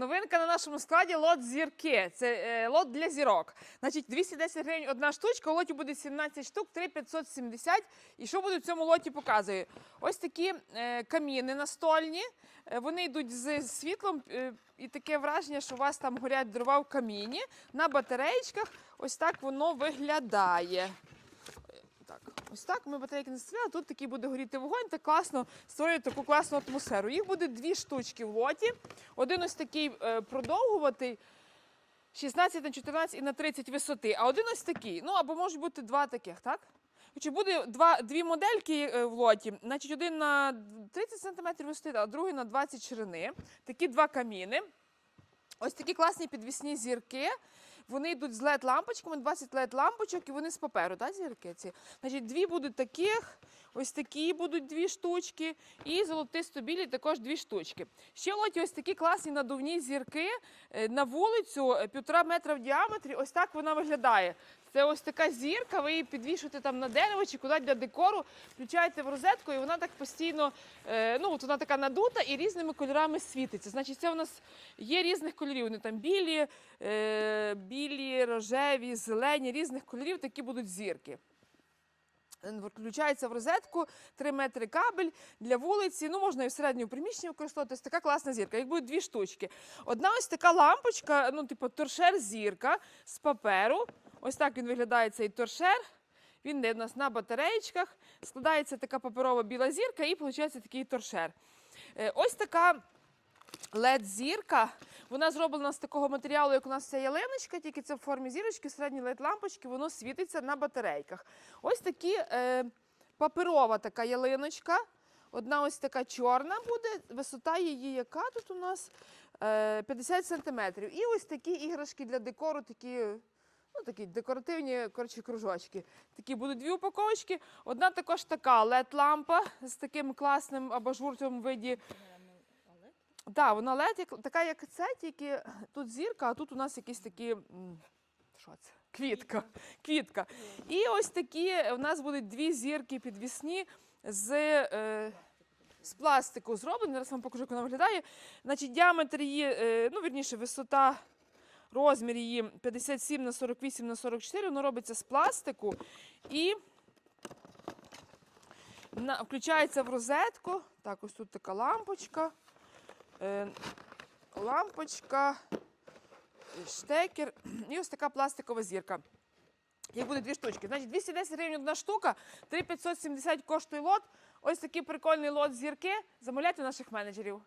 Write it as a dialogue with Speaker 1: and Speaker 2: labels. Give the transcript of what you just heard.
Speaker 1: Новинка на нашому складі лот зірки. Це е, лот для зірок. Значить, 210 гривень одна штучка, у лоті буде 17 штук, 3570. І що буде в цьому лоті показую? Ось такі е, каміни настольні. Е, вони йдуть з світлом, і таке враження, що у вас там горять дрова в каміні. На батареєчках ось так воно виглядає. Ось так ми батарейки не стріляли. Тут такий буде горіти вогонь, так класно створює таку класну атмосферу. Їх буде дві штучки в лоті. Один ось такий е, продовгуватий. 16 на 14 і на 30 висоти, а один ось такий. Ну або можуть бути два таких, так? Чи буде два, дві модельки е, в лоті, значить один на 30 см висоти, а другий на 20 ширини. Такі два каміни. Ось такі класні підвісні зірки. Вони йдуть з led лампочками 20 led лампочок, і вони з паперу, так, зірки ці? Значить, дві будуть таких, ось такі будуть дві штучки, і золотисто-білі також дві штучки. Ще лоті ось такі класні надувні зірки е, на вулицю, е, півтора метра в діаметрі. Ось так вона виглядає. Це ось така зірка, ви її підвішуєте там на дерево чи куди для декору, включаєте в розетку, і вона так постійно, е, ну от вона така надута і різними кольорами світиться. Значить, це у нас є різних кольорів. Вони там білі, е, білі, рожеві, зелені, різних кольорів такі будуть зірки. Включається в розетку 3 метри кабель для вулиці. Ну, можна і в середньому приміщенні використовуватись. Така класна зірка. Їх буде дві штучки. Одна ось така лампочка, ну, типу, торшер зірка з паперу. Ось так він виглядає цей торшер. Він йде у нас на батареєчках. Складається така паперова біла зірка і виходить такий торшер. Е, Ось така LED-зірка. Вона зроблена з такого матеріалу, як у нас ця ялиночка, тільки це в формі зірочки, середні LED-лампочки, воно світиться на батарейках. Ось такі е, паперова така ялиночка. Одна ось така чорна буде, висота її, яка тут у нас е, 50 сантиметрів. І ось такі іграшки для декору, такі, ну, такі декоративні коротше, кружочки. Такі будуть дві упаковочки. Одна також така LED-лампа з таким класним абажурцем в виді. Так, вона LED, як, така, як це, тільки тут зірка, а тут у нас якісь такі. Що це? Квітка. Квітка. І ось такі у нас будуть дві зірки підвісні з. Е, з пластику зроблені. Зараз вам покажу, як вона виглядає. Значить, діаметр її, е, ну, вірніше, висота, розмір її 57 на 48 на 44. Воно робиться з пластику і на, включається в розетку. Так, ось тут така лампочка. Е, лампочка, штекер і ось така пластикова зірка. Їх буде дві штучки. Значить, 210 гривень одна штука, 3570 коштує лот. Ось такий прикольний лот зірки. Замовляйте наших менеджерів.